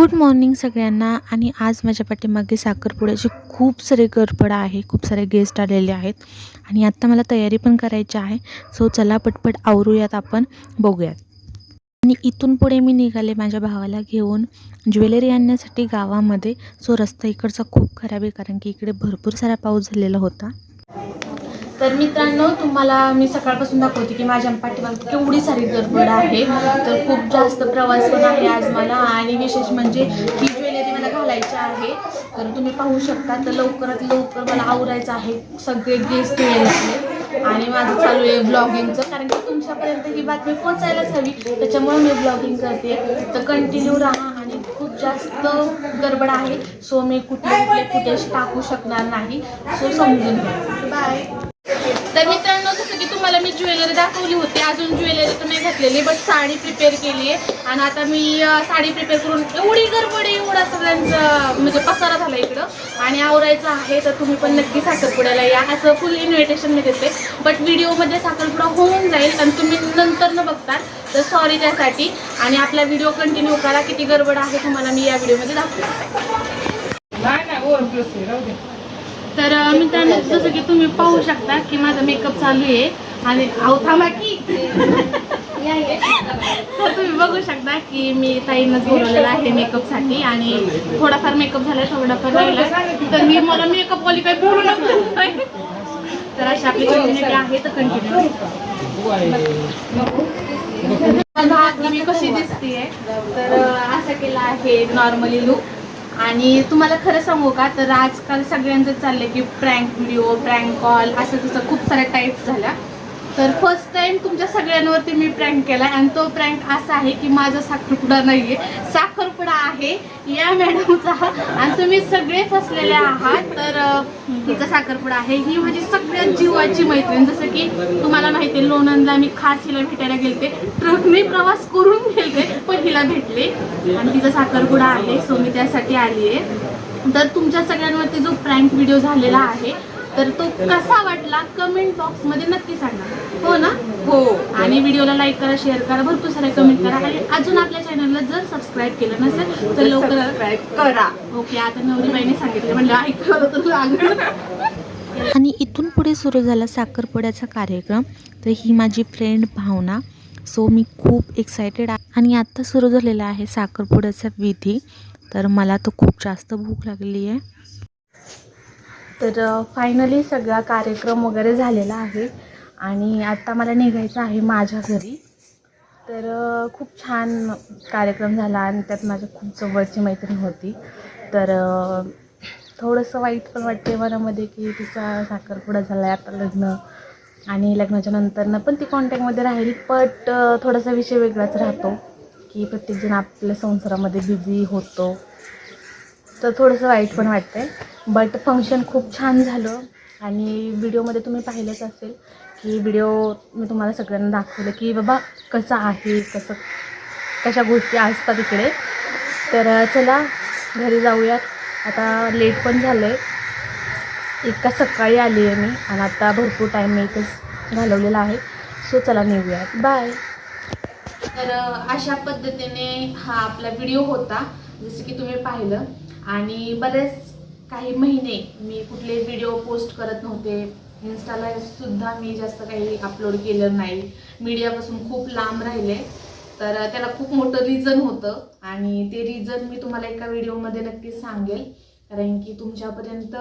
Good morning सगळ्यांना. आणि आज माझ्या पाठीमागे साखरपुड्याची खूप सारे गडबड आहे खूप सारे गेस्ट आलेले आहेत. आणि आत्ता मला तयारी पण करायची आहे. सो चला पटपट आवरूयात आपण बघूयात. आणि इथून पुढे मी निघाले माझ्या भावाला घेऊन. ज्वेलरी आणण्यासाठी गावामध्ये. सो रस्ता इकडचा खूप खराब आहे कारण की इकडे भरपूर सारा पाऊस झालेला होता. तर मित्रांनो तुम्हाला मी सकाळपासून दाखवते की माझ्या पाठीमागे केवढी सारी गडबड आहे. तर खूप जास्त प्रवास पण आहे आज मला आणि विशेष म्हणजे ही ज्वेलरी मला घालायची आहे. तर तुम्ही पाहू शकता तर लवकरात लवकर मला आवरायचं आहे सगळे गेस्ट यायला आणि माझं चालू आहे ब्लॉगिंगचं कारण की तुमच्यापर्यंत ही बातमी पोचायलाच हवी. त्याच्यामुळे मी ब्लॉगिंग करते. तर कंटिन्यू राहा आणि खूप जास्त गडबड आहे. सो मी कुठे कुठले फुटेज टाकू शकणार नाही. सो समजून घ्या. बाय तर मित्रांनो जसं की तुम्हाला मी ज्वेलरी दाखवली होती. अजून ज्वेलरी तर नाही घातलेली बट साडी प्रिपेअर केली आहे. आणि आता मी साडी प्रिपेअर करून एवढी गडबड आहे एवढा सगळ्यांचं म्हणजे पसारा झाला इकडं. आणि आवरायचं आहे तर तुम्ही पण नक्की साखरपुड्याला या. असं फुल इन्व्हिटेशन मी देते. बट व्हिडिओमध्ये साखरपुडा होऊन जाईल आणि तुम्ही नंतर न बघता तर सॉरी त्यासाठी. आणि आपला व्हिडिओ कंटिन्यू करा. किती गडबड आहे तुम्हाला मी या व्हिडिओमध्ये दाखवते. नाही तर मी मित्रांनो जसं की तुम्ही पाहू शकता की माझा मेकअप चालू आहे. आणि अहो थांबा की. तर तुम्ही बघू शकता की मी ताईनंच बोलवलेलं आहे मेकअपसाठी आणि थोडाफार मेकअप झालाय थोडाफार राहिला. तर मी मला मेकअप वाली काही बोलू नका. तर अशी आपली कम्युनिटी आहे तर कंटिन्यू मी कशी दिसतेय? तर असं केलं आहे नॉर्मली लुक आणि तुम्हाला खरं सांगू का तर आजकाल सगळ्यांचं चाललंय की प्रँक व्हिडिओ प्रँक कॉल असं तसं खूप साऱ्या टाईप झाल्या. तर फर्स्ट टाइम तुमच्या सगळ्यांवरती मी प्रँक केला आणि तो प्रँक असा आहे की माझा साखरपुडा नाहीये. साखरपुडा आहे या मॅडमचा आणि तुम्ही सगळे फसलेले आहात. तर तिचा साखरपुडा आहे. ही माझी सगळ्यात जीवाची मैत्रीण. जसं की तुम्हाला माहिती आहे लोणंदला मी खास हिला भेटायला गेलते. ट्रकने प्रवास करून गेलते पण हिला भेटले. आणि तिचा साखरपुडा आहे सो मी त्यासाठी आली आहे तर तुमच्या सगळ्यांवरती जो प्रँक व्हिडिओ झालेला आहे तर तो कसा वाटला? कमेंट बॉक्समध्ये नक्की सांगा. हो ना? हो. आणि व्हिडिओला लाईक करा शेअर करा भरपूर सारे कमेंट करा. आणि अजून आपल्या चॅनलला जर सबस्क्राईब केलं नसेल तर लवकर सबस्क्राईब करा. ओके आता नवरीबाईने सांगितलं म्हणलं ऐकलं तर लागलं. आणि इथून पुढे सुरू झाला साखरपुड्याचा कार्यक्रम. तर ही माझी फ्रेंड भावना. सो मी खूप एक्सायटेड आहे आणि आत्ता सुरू झालेला आहे साखरपुड्याचा विधी. तर मला तर खूप जास्त भूक लागलेली आहे तर फायनली सगळा कार्यक्रम वगैरे झालेला आहे. आणि आता मला निघायचं आहे माझ्या घरी. तर खूप छान कार्यक्रम झाला आणि त्यात माझ्या खूप जवळची मैत्रीण होती. तर थोडंसं वाईट पण वाटते मनामध्ये की तिचा साखरपुडा झाला आहे आता लग्न. आणि लग्नाच्या नंतरनं पण ती कॉन्टॅक्टमध्ये राहील बट थोडासा विषय वेगळाच राहतो. की प्रत्येकजण आपल्या संसारामध्ये बिझी होतो. तर थोडंसं वाईट पण वाटतं आहे बट फंक्शन खूप छान झालं. आणि व्हिडिओमध्ये तुम्ही पाहिलंच असेल की व्हिडिओ मी तुम्हाला सगळ्यांना दाखवलं की बाबा कसं आहे कसं कशा गोष्टी असतात इकडे. तर चला घरी जाऊयात. आता लेट पण झालं आहे इतका सकाळी आली आहे मी आणि आता भरपूर टाईम मी इथंच घालवलेला आहे. सो चला निघूयात. बाय तर अशा पद्धतीने हा आपला व्हिडिओ होता. जसं की तुम्ही पाहिलं. आणि बरेच काही महिने मी कुठले व्हिडिओ पोस्ट करत नव्हते. इन्स्टाला सुद्धा मी जास्त काही अपलोड केलं नाही. मीडियापासून खूप लांब राहिले. तर त्याला खूप मोठं रिझन होतं. आणि ते रिझन मी तुम्हाला एका व्हिडिओमध्ये नक्कीच सांगेल. कारण की तुमच्यापर्यंत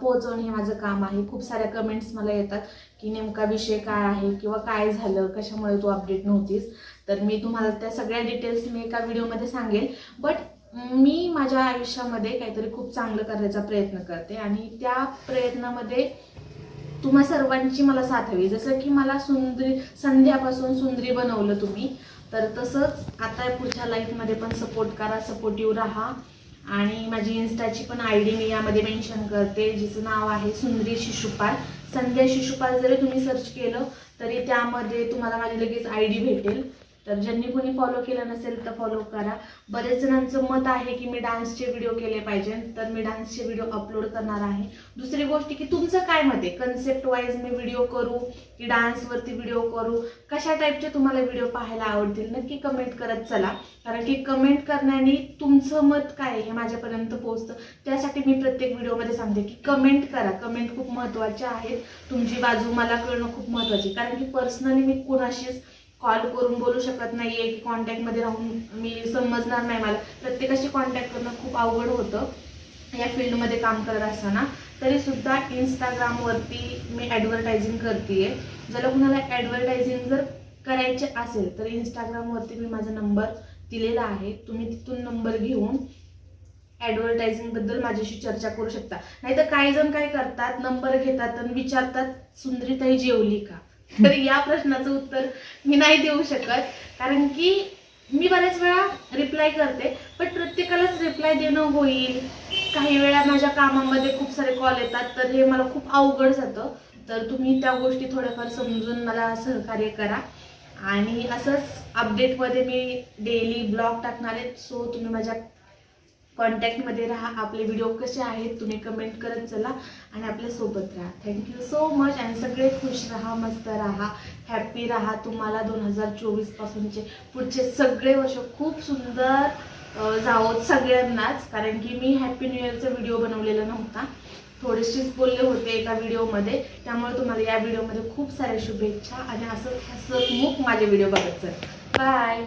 पोहोचवणं हे माझं काम आहे. खूप साऱ्या कमेंट्स मला येतात की नेमका विषय काय आहे किंवा काय झालं कशामुळे तू अपडेट नव्हतीस. तर मी तुम्हाला त्या सगळ्या डिटेल्स मी एका व्हिडिओमध्ये सांगेल. बट मी माझ्या आयुष्यामध्ये काहीतरी खूप चांगलं करण्याचा प्रयत्न करते आणि त्या प्रयत्नामध्ये तुम्हा सर्वांची मला साथ हवी. जसं की मला सुंदरी संध्यापासून सुंदरी बनवलं तुम्ही तर तसंच आता पुढच्या लाईफमध्ये पण सपोर्ट करा सपोर्टिव्ह राहा. आणि माझी इन्स्टाची पण आय डी मी यामध्ये मेन्शन करते जिचं नाव आहे सुंदरी शिशुपाल. संध्या शिशुपाल जरी तुम्ही सर्च केलं तरी त्यामध्ये तुम्हाला माझी लगेच आय डी भेटेल. तर ज्यांनी कोणी फॉलो केलं नसेल तर फॉलो करा. बरेच जणांचं मत आहे की मी डान्सचे व्हिडिओ केले पाहिजे तर मी डान्सचे व्हिडिओ अपलोड करणार आहे. दुसरी गोष्ट की तुमचं काय मत आहे? कन्सेप्ट वाईज मी व्हिडिओ करू की डान्सवरती व्हिडिओ करू? कशा टाईपचे तुम्हाला व्हिडिओ पाहायला आवडतील? नक्की कमेंट करत चला. कारण की कमेंट करण्याने तुमचं मत काय आहे हे माझ्यापर्यंत पोहोचतं. त्यासाठी मी प्रत्येक व्हिडिओमध्ये सांगते की कमेंट करा. कमेंट खूप महत्त्वाचे आहेत. तुमची बाजू मला कळणं खूप महत्त्वाची कारण की पर्सनली मी कोणाशीच कॉल करून बोलू शकत नाहीये की कॉन्टॅक्टमध्ये राहून मी समजणार नाही मला. प्रत्येकाशी कॉन्टॅक्ट करणं खूप अवघड होतं. या फील्डमध्ये काम करत असताना. तरीसुद्धा इंस्टाग्रामवरती मी ॲडव्हर्टायझिंग करते ज्याला कुणाला ॲडव्हर्टायझिंग जर करायचे असेल तर इंस्टाग्रामवरती मी माझा नंबर दिलेला आहे. तुम्ही तिथून नंबर घेऊन ॲडव्हर्टायझिंगबद्दल माझ्याशी चर्चा करू शकता. नाहीतर काही जण काय करतात नंबर घेतात आणि विचारतात सुंदरीताई जेवली का? तर या प्रश्नाचं उत्तर मी नाही देऊ शकत. कारण की मी बऱ्याच वेळा रिप्लाय करते पण प्रत्येकालाच रिप्लाय देणं होईल. काही वेळा माझ्या कामामध्ये खूप सारे कॉल येतात तर हे मला खूप अवघड जातं. तर तुम्ही त्या गोष्टी थोड्याफार समजून मला सहकार्य करा. आणि असंच अपडेटमध्ये मी डेली ब्लॉग टाकणार आहे. सो तुम्ही माझ्या कॉन्टॅक्टमध्ये राहा. आपले व्हिडिओ कसे आहेत तुम्ही कमेंट करत चला आणि आपल्यासोबत राहा. थँक्यू सो मच आणि सगळे खुश राहा मस्त राहा. हॅप्पी राहा. तुम्हाला दोन हजार चोवीसपासूनचे पुढचे सगळे वर्ष खूप सुंदर जावत जावोत सगळ्यांनाच. कारण की मी हॅप्पी न्यू इयरचा व्हिडिओ बनवलेला नव्हता. थोडेसेच बोलले होते एका व्हिडिओमध्ये. त्यामुळे तुम्हाला या व्हिडिओमध्ये खूप साऱ्या शुभेच्छा आणि असं हसत मुख माझे व्हिडिओ बघत चल. बाय